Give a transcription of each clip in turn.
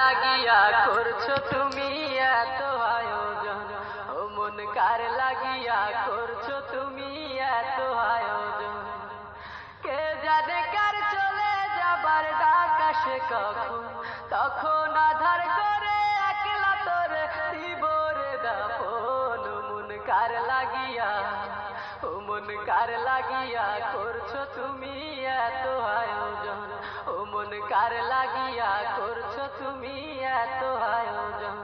লাগিয়া করছ তুমি এত আয়োজন? ও মন কার লাগিয়া করছ তুমি এত আয়োজন? কে জানে কার চলে যাবার ডাক কখন? তখন আধার করে একলা তোর দিবরে দাপন মন কার লাগিয়া, ও মন কার লাগিয়া করছ তুমি এত আয়োজন? ও মন কার লাগিয়া করছ এত আয়োজন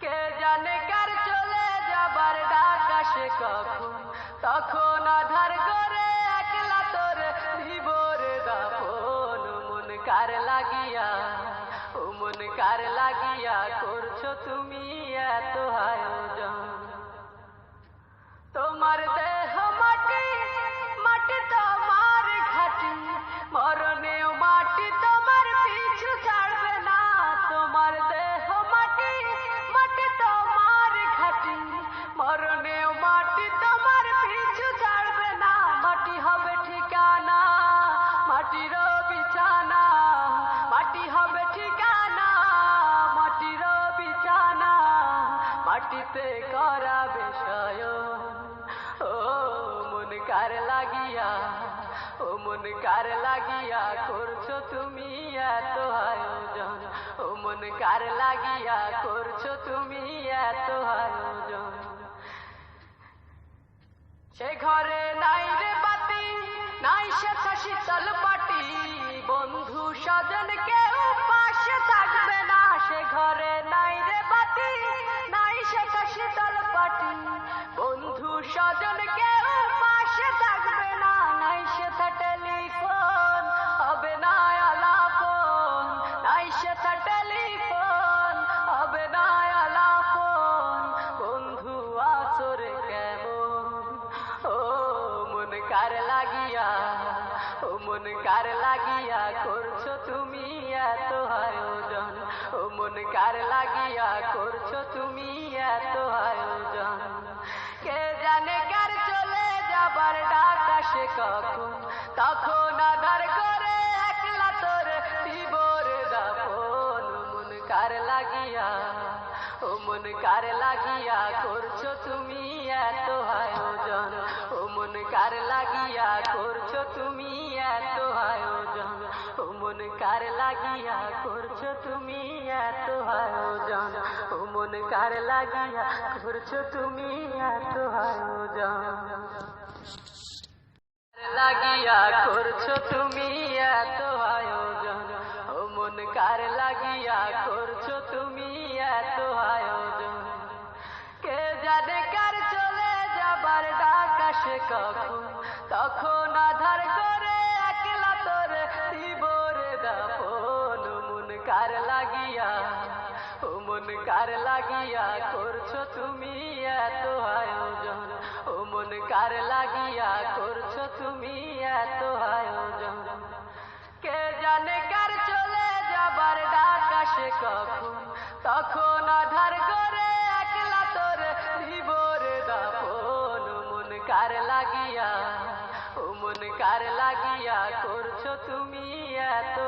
কে জানে কার চলে যাবার কখন? তখন আধার করে একলা তোর ভিবর দাপন মন কার লাগিয়া ও মন কার লাগিয়া করছ তুমি এত আয়োজন মাটিতে করা বিষয় ও মন কার লাগিয়া, ও মন কার লাগিয়া করছ তুমি এত আয়োজন। ও মন কার লাগিয়া করছ তুমি এত আয়োজন। সে ঘরে নাই রে বাতি, নাই সে শীতল পাটি বন্ধু স্বজন মন কার লাগিয়া করছ তুমি এত আয়োজন? ও মন কার লাগিয়া করছ তুমি এত আয়োজন? কে জানে কার চলে যাবার ডাক আসে কখন? তখন আধার করে একলা তোর দিবর দাপন। মন কার লাগিয়া, ও মন কার লাগিয়া করছ তুমি এত আয়োজন? ও মন কার লাগিয়া করছ তুমি মন কার লাগিয়া করছ তুমি এত আয়োজন? ও মন কার লাগিয়া করছ তুমি এত আয়োজন? লাগিয়া করছ তুমি এত আয়োজন? ও মন কার লাগিয়া করছ তুমি এত আয়োজন? কে জানে কার চলে যাবার ডাক আসে কখন? তখন আধার ও মন কার লাগিয়া করছ তুমি এত আয়োজন? ও মন কার লাগিয়া করছ তুমি এত আয়োজন? কে জানে কার চলে যাবার ডাক কখন? তখন আধার করে একলা তোর জীবর দাপন মন কার লাগিয়া, ও মন কার লাগিয়া করছ তুমি এত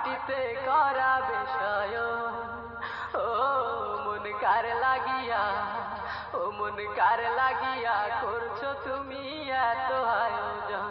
মাটিতে করা বিষয় ও মন কার লাগিয়া, ও মন কার লাগিয়া করছ তুমি এত আয়োজন।